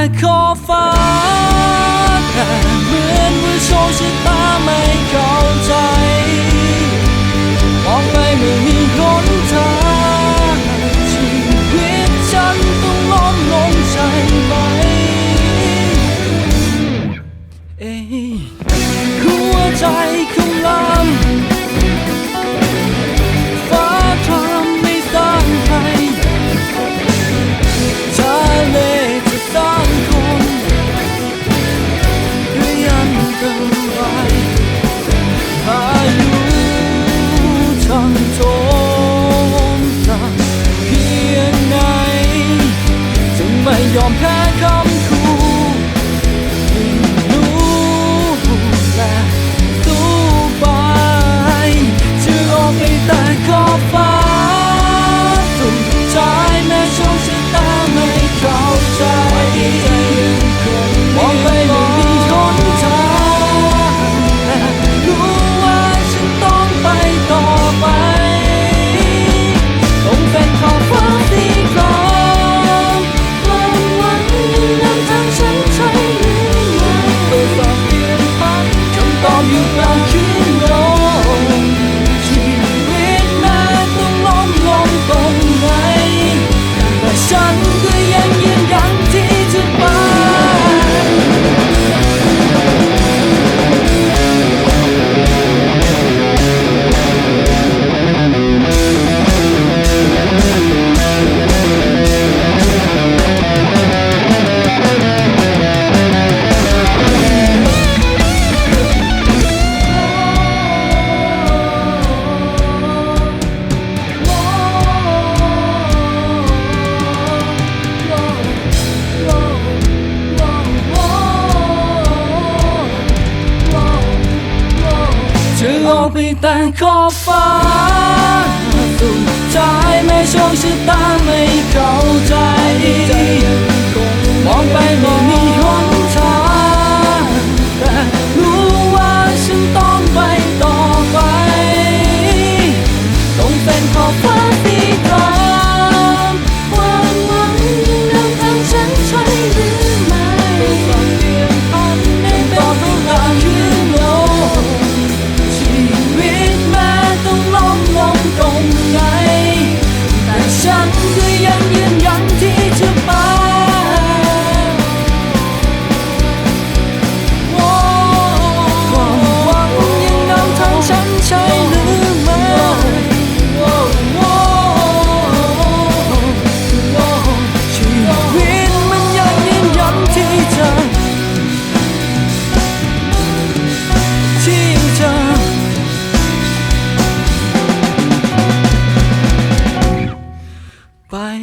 I call for 我飞 ไปแต่ขอบฟ้าสุดท้ายแม้โชคชะตาไม่ 白